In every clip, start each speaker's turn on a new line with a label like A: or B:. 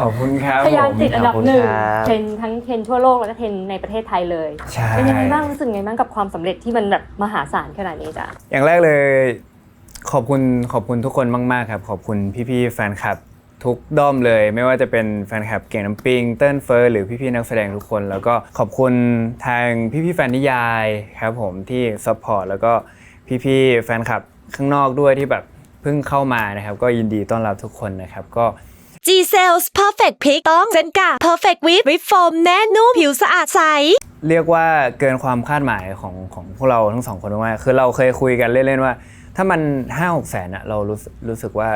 A: ขอบคุณครับ
B: ทะยาน
A: ผม
B: ติดอันดับหนึ่ง
C: ขอบคุณครับ
B: เทรนด์ทั้งเทรนด์ทั่วโลกแล้วก็เทรนด์ในประเทศไทยเลย
A: ใช่
B: เป็นยังไงบ้างรู้สึกไงบ้างกับความสำเร็จที่มันแบบมหาศาลขนาดนี้จ้ะ
A: อย่างแรกเลย ขอบคุณขอบคุณทุกคนมากๆครับ ขอบคุณพี่ๆแฟนคลับทุกด้อมเลย ไม่ว่าจะเป็นแฟนคลับเก่งน้ำปิงเติ้ลเฟิร์สหรือพี่ๆนักแสดงทุกคน แล้วก็ขอบคุณทางพี่ๆแฟนนิยายครับผมที่ซัพพอร์ตแล้วก็พี่ๆแฟนคลับข้างนอกด้วยที่แบบเพิ่งเข้ามานะครับ ก็ยินดีต้อนรับทุกคนนะครับก็
D: G Cells Perfect Pick ต้องเซนกา Perfect Whip Whip Foam แน่นุ่มผิวสะอาดใส
A: เรียกว่าเกินความคาดหมายของของพวกเราทั้งสองคนมากๆคือเราเคยคุยกันเล่นๆว่า ถ้ามันห้าหกแสนอะเรารู้สึกรู้สึกว่า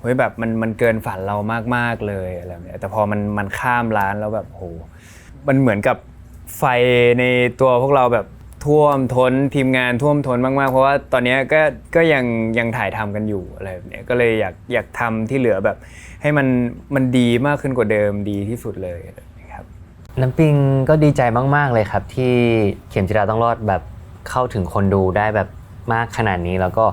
A: เฮ้ยแบบมันมันเกินฝันเรามากๆเลยอะไรแบบเนี้ยแต่พอมันมันข้ามล้านแล้วแบบโหมันเหมือนกับไฟในตัวพวกเราแบบ ท่วมท้นทีมงานท่วมท้นมากๆ เพราะว่าตอนนี้ก็ก็ยังยังถ่ายทำกันอยู่อะไรแบบเนี้ยก็เลยอยากอยากทำที่เหลือแบบ ให้มันมันดีมากขึ้นกว่าเดิมดีที่สุดเลยครับ
C: น้ำปิงก็ดีใจมาก ๆเลยครับ ที่เข็มจิราต้องรอดแบบเข้าถึงคนดูได้แบบมากขนาดนี้แล้วก็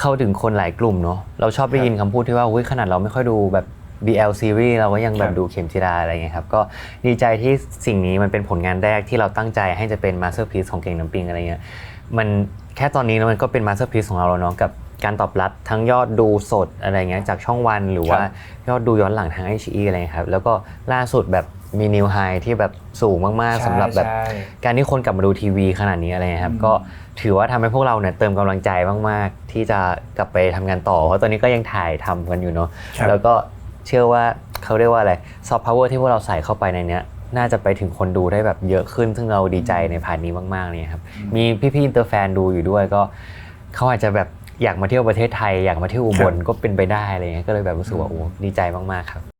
C: เข้าถึงคนหลายกลุ่มเนาะเราชอบได้ยินคำพูดที่ว่าอุ๊ยขนาดเราไม่ค่อยดูแบบ BL series เราก็ยังแบ
A: ครับบ
C: ดูเข็มจิราอะไรเงี้ยครับ ก็ดีใจที่สิ่งนี้มันเป็นผลงานแรกที่เราตั้งใจให้จะเป็น masterpiece ของเก่งน้ำปิงอะไรเงี้ยมันแค่ตอนนี้นะมันก็เป็น masterpiece ของเราแล้วเนาะกับการตอบรับทั้งยอดดูสดอะไรเงี้ยจากช่องวันหรือว่า
A: ครับ
C: ยอดดูย้อนหลังทางไอชีอะไรเงี้ยครับแล้วก็ล่าสุดแบบมีนิวไฮที่แบบสูงมาก ๆสำหรับแบบ
A: ใช่
C: การที่คนกลับมาดูทีวีขนาดนี้อะไรเงี้ยครับ
A: อืม
C: ก็ถือว่าทำให้พวกเราเนี่ยเติมกำลังใจมาก ๆ ที่จะกลับไปทำงานต่อ เพราะตอนนี้ก็ยังถ่ายทำกันอยู่เนาะ
A: ครับ
C: แล้วก็ เชื่อว่าเขาเรียกว่าอะไรซอฟต์พาวเวอร์ที่พวกเราใส่เข้าไปในเนี้ยน่าจะไปถึงคนดูได้แบบเยอะขึ้น ซึ่งเราดีใจในพาร์ทนี้มากๆเลยครับ มีพี่ๆอินเตอร์แฟนดูอยู่ด้วยก็เขาอาจจะแบบอยากมาเที่ยวประเทศไทย อยากมาเที่ยวอุบลก็เป็นไปได้อะไรเงี้ยก็เลยแบบรู้สึกว่าโอ้ดีใจมากๆครับ